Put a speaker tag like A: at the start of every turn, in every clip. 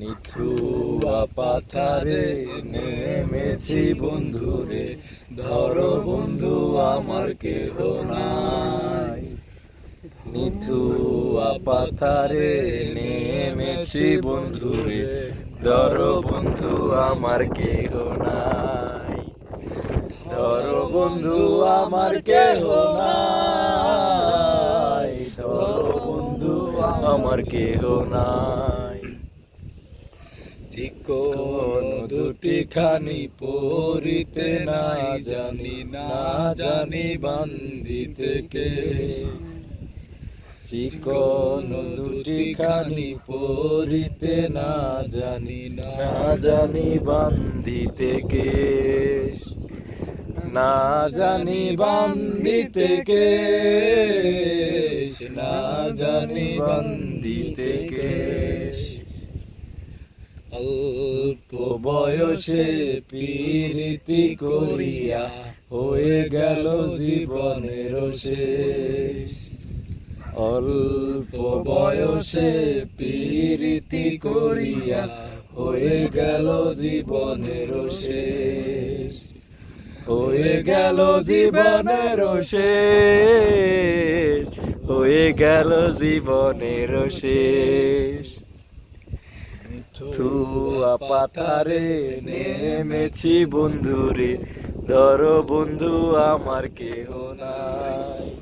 A: নিথুয়া পাথারে নেমেছি বন্ধুরে, ধরো বন্ধু আমার কেহ নাই। নিথুয়া পাথারে নেমেছি বন্ধুরে, ধরো বন্ধু আমার কেহ নাই। ধরো বন্ধু আমার কেহ নাই, ধরো বন্ধু আমার কেহ নাই। চিকন দুটি খানি পরিতে নাই জানি, না জানি বান্দিতে কে। চিকন দুটি খানি পরিতে না জানি না জানি বান্দিতে কে। না জানি বান্দিতে কে। না জানি বান্দিতে কে। অল্প বয়সে পীড়িতি করিয়া হয়ে গেল জীবনের শেষ। অল্প বয়সে পীড়িতি করিয়া হয়ে গেল জীবনের শেষ। হয়ে গেল জীবনের শেষ। হয়ে গেল জীবনের শেষ। পাথারে নেমেছি বন্ধুরে। ধর বন্ধু, আমার কেহ নাই।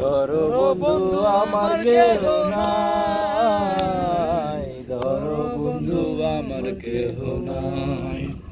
A: ধরো বন্ধু, আমার কেহ নাই। ধরো বন্ধু, আমার কেহ নাই।